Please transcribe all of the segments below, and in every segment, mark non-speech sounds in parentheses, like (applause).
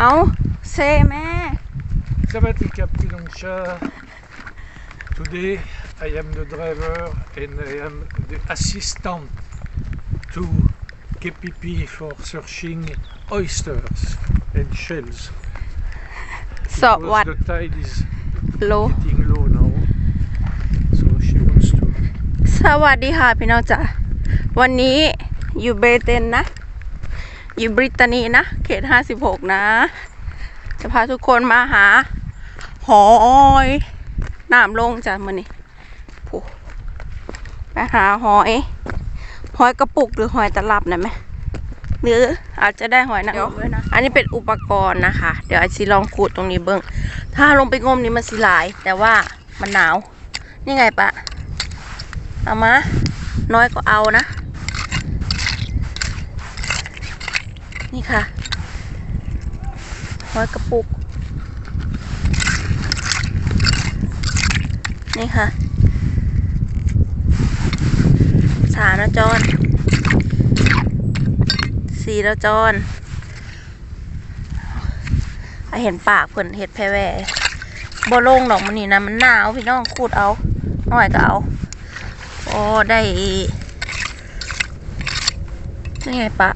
เอาเซแม่ Savati Kaptilongcha. Today I am the driver and I am the assistant to KPP for searching oysters and shells. (laughs) สอบวัด Because the tide is โล getting low now. So she wants to (laughs) สวัสดีค่ะพี่น้องจ๋าวันนี้อยู่เบเตนนะ อยู่บริตานีนะ เขต56นะ จะพาทุกคนมาหา หอยน้ำลงจ้ะมือนี้ผู้ไปหาหอย หอยกระปุกหรือหอยตลับนะไหมหรืออาจจะได้หอยนางรมด้วยนะอันนี้เป็นอุปกรณ์นะคะ เดี๋ยวอาจจะลองขูดตรงนี้เบิ้งถ้าลงไปงมนี่มันสิหลาย แต่ว่ามันหนาว นี่ไงปะเอามา น้อยก็เอานะ นี่ค่ะร้อยกระปุก นี่ค่ะ สามแล้วจอนสี่แล้วจอนเห็นปากเพิ่นเห็ดแพรแหวบ่ลงดอกมันนี่นะมันหนาวพี่น้องคูดเอาน้อยก็เอาโอ้ได้นี่ไงปะ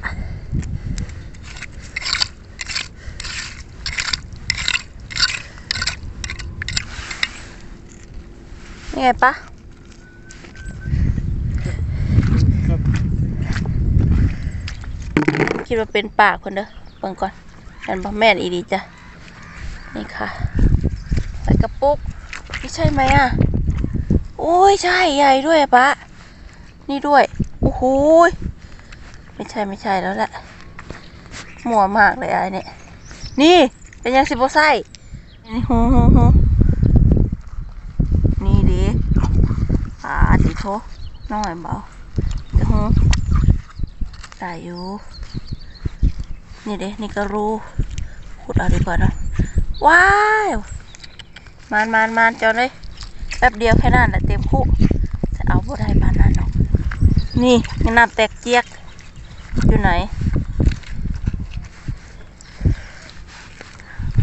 นี่ไงปะคิดว่าเป็นปากคนเด้อเบิ่งก่อนเห็นปะแม่นอีดีจ้ะ นี่ค่ะ ใส่กระปุก นี่ใช่ไหมอะ โอ้ย ใช่ใหญ่ด้วยปะ นี่ด้วย โอ้โหยไม่ใช่ไม่ใช่แล้วแหละมัวมากเลยไอ้เนี่ย นี่ เป็นยังสิบโบไส้นี่หูหูหูนี่ดิอ่าติโทน้อยเบาจะหูใส่อยู่ นี่เด้นี่ก็รู้พูดเอาดีกว่าเนอะว้าว มานมานมานจอนเลย แป๊บเดียวแค่นั้นแหละเต็มคู่จะเอาบ่ได้ปานนั้นหรอก นี่มีน้ำแตกเจี๊ยก อยู่ไหน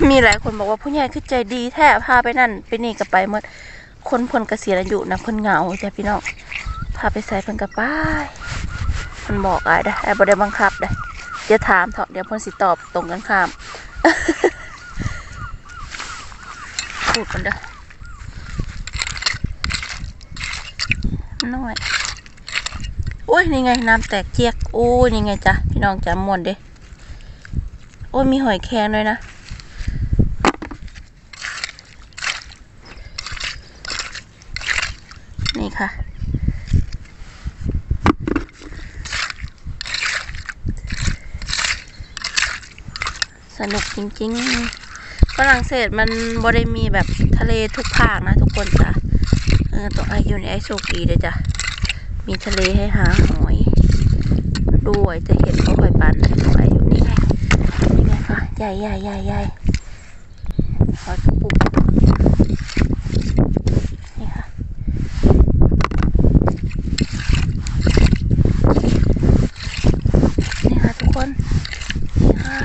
มีหลายคนบอกว่าผู้ใหญ่คือใจดีแท้พาไปนั่น ไปนี่ก็ไปเมื่อ คนเพนเกษียณอายุนะเพนเหงาจ้ะพี่น้องพาไปใส่เพิ่นกับป้ายเพิ่นบอกอะไรได้ไอ้บ่ได้บังคับได้เดี๋ยวถามเถอะเดี๋ยวเพิ่นสิตอบตรงกันข้ามพูดกันเด้อน้อยโอ้ยนี่ไงน้ำแตกเจียกโอ้ยนี่ไงจ้ะพี่น้องจำมวนเด้โอ้ยมีหอยแครงด้วยนะ นี่ค่ะ ส นุกจริงๆฝรั่งเศสมันบ่ได้มีแบบทะเลทุกภาคนะทุกคนจ้ะเออต้องอายุในไอโซกีเลยจ้ะ มีทะเลให้หาหอยด้วยจะเห็นเขาหอยปันต้องออยู่นี่ไงนี่ไงค่ะใหญ่ใหญ่ใหญ่ใหญ่หอยปุกนี่ค่ะ นี่ค่ะทุกคนนี่ค่ะ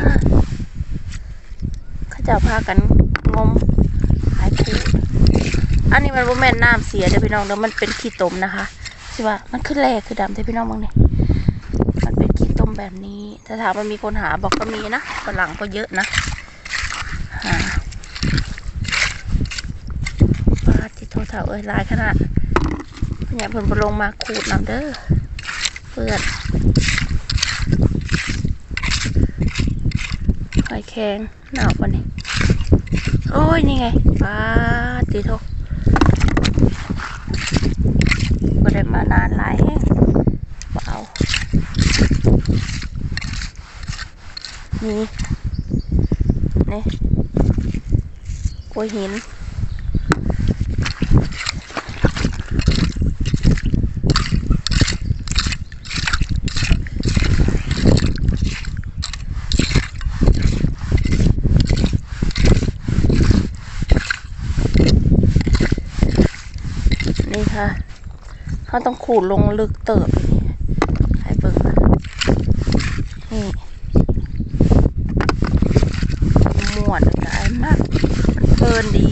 เขาพากันงมหายปูอันนี้มันบ่แม่นน้ำเสียเด้อพี่น้องเด้อมันเป็นขี้ตมนะคะสิว่ามันคือแร่คือดำเด้อพี่น้องบางเนี่ยมันเป็นขี้ตมแบบนี้ถ้าถามมันมีคนหาบอกก็มีนะฝรั่งก็เยอะนะหาปลาที่โทรเถ่าเอ้ยลายขนาดเนี่ยเพิ่นลงมาขูดน้ำเด้อเปื้อนหอยแครงหนาวปะเนี่ย โอ้ย นี่ไงปลาติโทก็ได้มานานหลายแห้งบ่เอานี่นี่กล้วยหินค่ะ เขาต้องขูดลงลึกเติบนี่ให้เบิ่งนะนี่ ญดี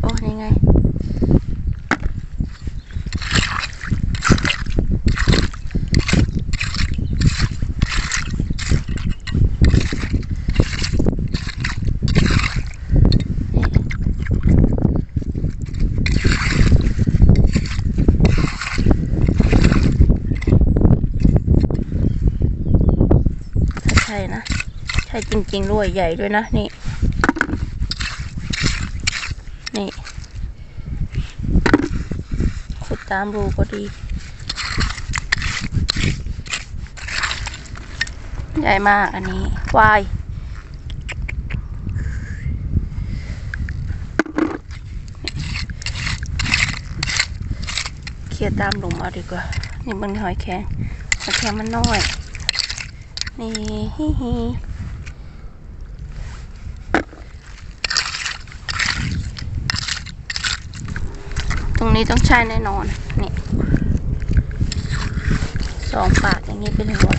โอ้นี่ไง ถ้าใช่นะ ใช่จริง ๆ ด้วยใหญ่ด้วยนะ นี่ นี่ขุดตามรูก็ดี ใหญ่มากอันนี้วายเคลียร์ตามหลุมเอาดีกว่า นี่เบิ่งหอยแครงหอยแครงมันน้อย นี่ตรงนี้ต้องใช่แน่นอน นี่สองปากอย่างนี้เป็นหัว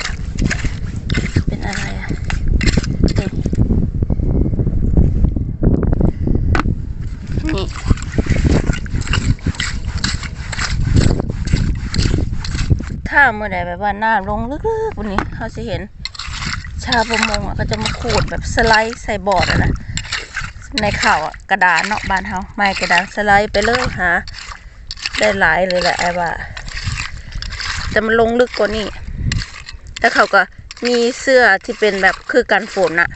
เป็นอะไรอะเอ๊ะนี่ถ้าเมื่อใดแบบว่าน้ำลงลึกๆวันนี้เขาจะเห็นาวประมงอะก็จะมาขูดแบบสไลด์ใส่บอร์ดนะ ในข่าวอะกระดานเนาะบ้านเฮาไม่กระดานสไลด์ไปเลยหาได้หลายเลยแหละไอ้ว่าแต่มันลงลึกกว่านี้แล้วเขาก็มีเสื้อที่เป็นแบบคือกันฝนอะ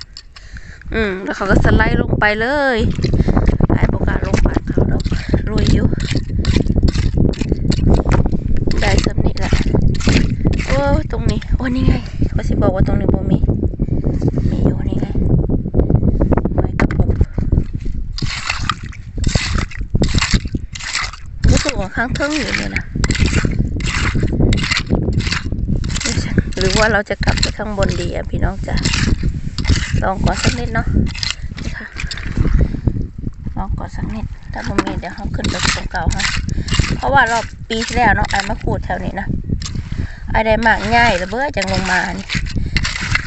อืม แล้วเขาก็สไลด์ลงไปเลยไอ้โอกล้าลงไปเขาดอกรวยอยู่ ได้สำนี่แหละโอ้ตรงนี้ โอ้นี่ไงว่าสิบอกว่าตรงนี้บ่มี มีอยู่นี่ไงหอยกระปุก รู้าข้างเทิงอยู่เลยนะไม่ใช่หรือว่าเราจะกลับไปข้างบนดีอะพี่น้องจ้ะลองก่อนสักนิดเนาะนี่ค่ะลองก่อนสักนิด ถ้าบ่มีเดี๋ยวเขาขึ้นไปตรงเก่าค่ะเพราะว่ารอบปีที่แล้วเนาะไอ้มาขูดแถวนี้นะไอ้ได้มากง่ายระเบ้อจังลงมานี่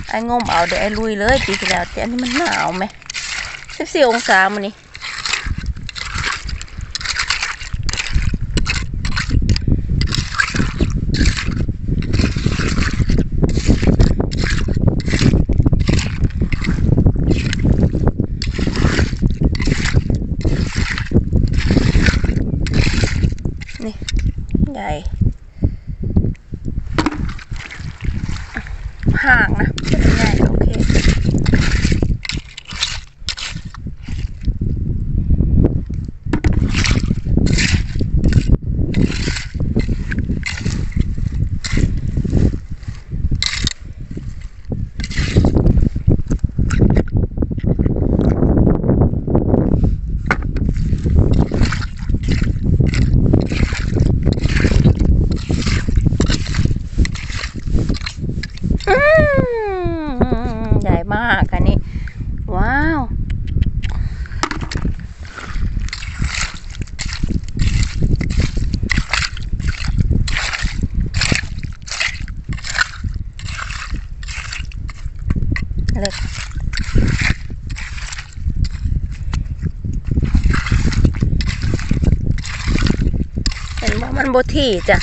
ไอ้งมเอาเดี๋ยวไอ้ลุยเลยปีที่แล้วแต่อันนี้มันหนาวไหมสิบสี่องศามันนี่ใหญ่ ห่างนะเป็นใหญ่โอเค อืม ใหญ่มากอันนี้ ว้าว เล็กเห็นว่ามันโบที่จ้ะ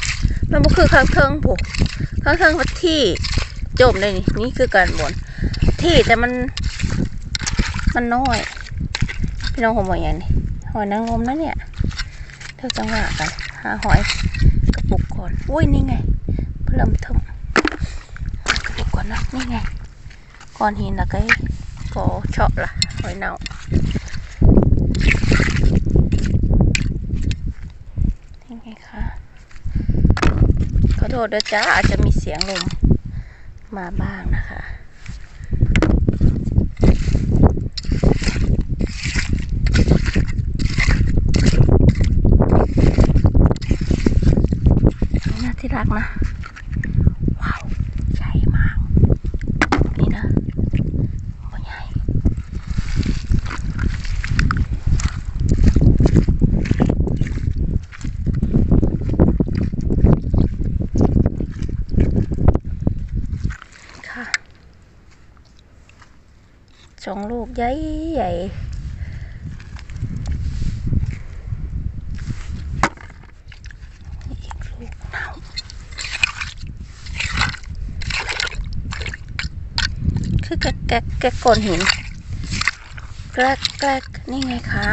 มันบ่คือข้างเทิงผูกข้างเทิงว่า จมเลยนี่นี่คือการบนที่แต่มัน มันน้อย พี่น้องผมบอกอย่างนี้หอยนางรมนะเนี่ยเท่าจังหวะกันหาหอยกระปุกก่อนอุ้ยนี่ไงเพลิมทมกระปุกก่อนนะนี่ไงก้อนหินละก็ก็เฉาะละหอยเน่านี่ไงคะขอโทษด้วยจ้าอาจจะมีเสียงลม มาบ้างนะคะ น่าที่รักนะ ว้าว ใหญ่มาก นี่นะโอ้ใหญ่ สองลูก ใหญ่ใหญ่อีกลูกน่าคือแกะแกะแกะก้อนหินแกลกแกลกนี่ไงคะ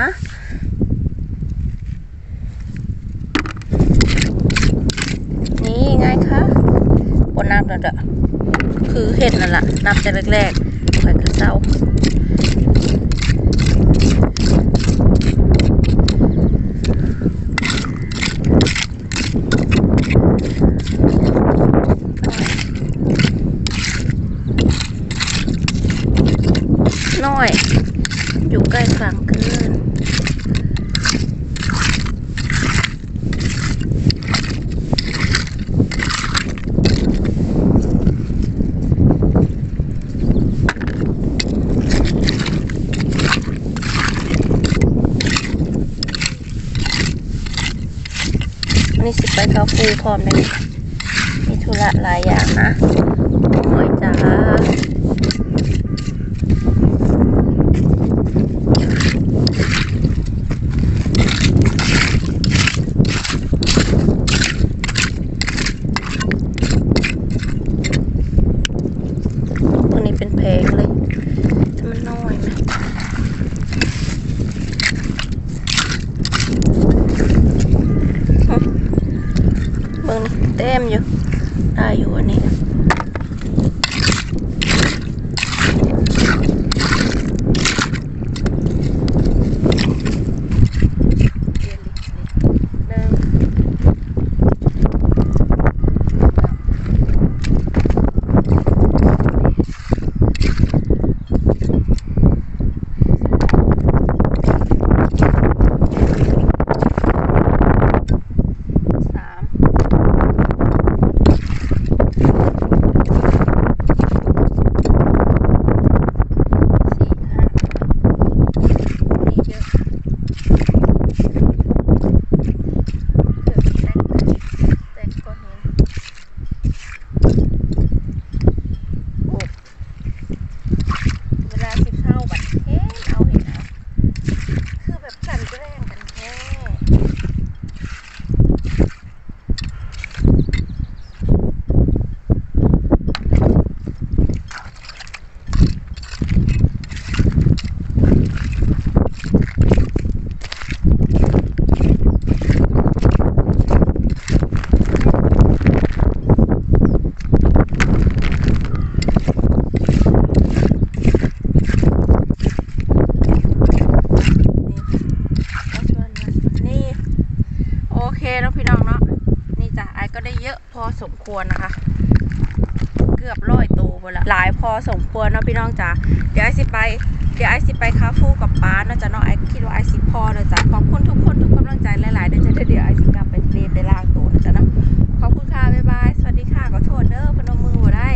นี่ไงคะบนน้ำแล้วเด้อคือเห็ดนั่นแหละนับแต่แรกๆไปกระเซ้าน้อย อยู่ใกล้ฝั่งเกิน วันนี้สิ ไปคาฟูพร้อมเลยมีธุระหลายอย่างนะหน่อยจ้า พี่น้องเนาะนี่จ้ะไอ้ก็ได้เยอะพอสมควรนะคะ เกือบร้อยตัวไปละหลายพอสมควรเนาะพี่น้องจ้ะเดี๋ยวไอ้สิไปเดี๋ยวไอ้สิไปคาฟูกับป้าน่าจะเนาะไอ้คิดว่าไอ้สิพอเนาะจ้ะขอบคุณทุกคนทุกกำลังใจหลายๆเดี๋ยวจะเดี๋ยวไอ้สิกลับไปเรียลไปล่างตัวนะจ้ะเนาะขอบคุณค่ะบ๊ายบายสวัสดีค่ะขอโทษเด้อพนมมือบ่ได้